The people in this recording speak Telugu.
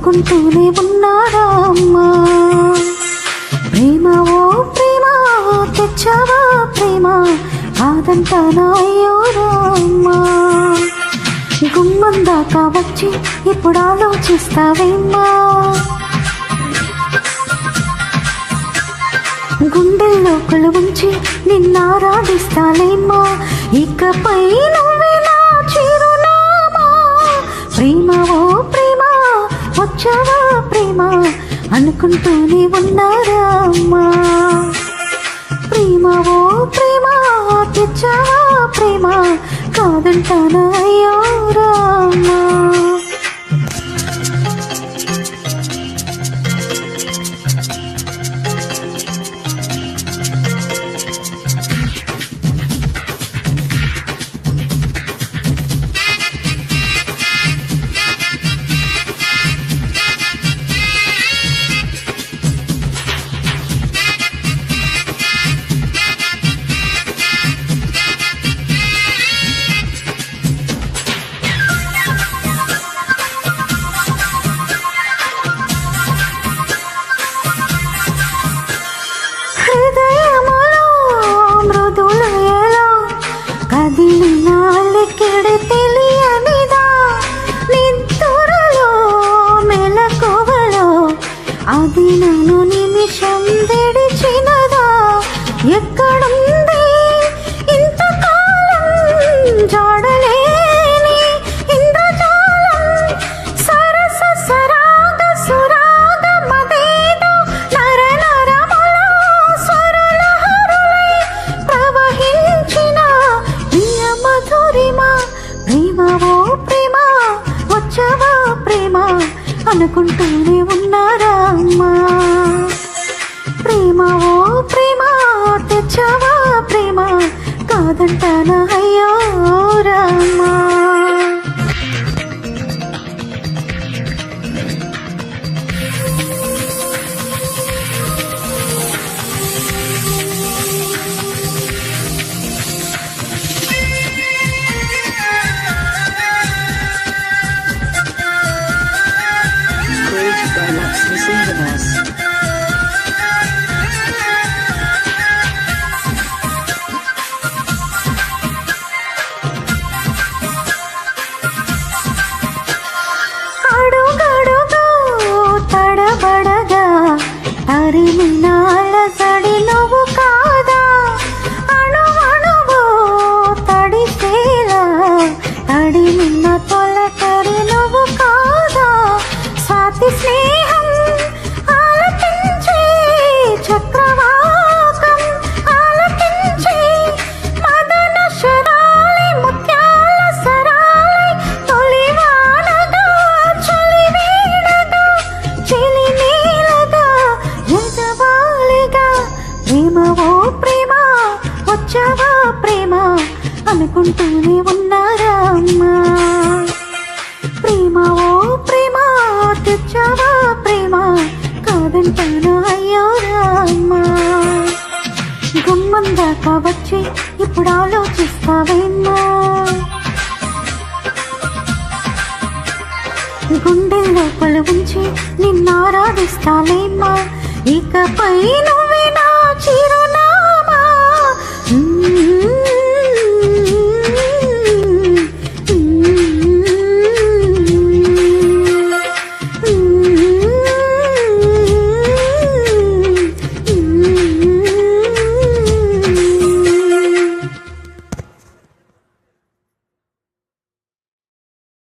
చేసుకుంటూనే ఉన్నారా అమ్మా? ప్రేమ ఓ ప్రేమ తెచ్చావా ప్రేమ? కాదంటానా నాయో రామ్మా గుమ్మం దాకా వచ్చి ఇప్పుడు ఆలోచిస్తావేమ్మా? గుండెల్లో ఉంచి నిన్నారాధిస్తాలేమ్మా ఇకపై నువ్వే నా చిరునామా? ప్రేమ ఓ ప్రేమ వచ్చావా ప్రేమ? అనుకుంటూనే ఉన్నారా అమ్మా? ప్రేమ ఓ ప్రేమ తెచ్చావా ప్రేమ? కాదంటానా అయ్యో రామా అది నన్ను నిమిషం విడిచినదా? ఎక్కడుంది? ఇంతకాలం జాడలేని ఇంద్రజాలం సరస సరాగ సురాగ మదేదో నర నరమలో స్వరల హరులై ప్రవహించిన ప్రియ మధురిమ ప్రేమవో ప్రేమ వచ్చవా ప్రేమ? అనుకుంటూనే ఉన్నారా అమ్మా? ప్రేమ ఓ ప్రేమ తెచ్చావా ప్రేమ? కాదంటానా అనుకుంటూనే ఉన్నారా అమ్మా? ప్రేమ ఓ ప్రేమ తెచ్చావా ప్రేమ? కాదంటానా అయ్యో రామ్మా గుమ్మం దాకా వచ్చి ఇప్పుడు ఆలోచిస్తావేమ్మా? గుండె లోపల ఉంచి నిన్నారాధిస్తాలేమ్మా ఇకపై నువ్వు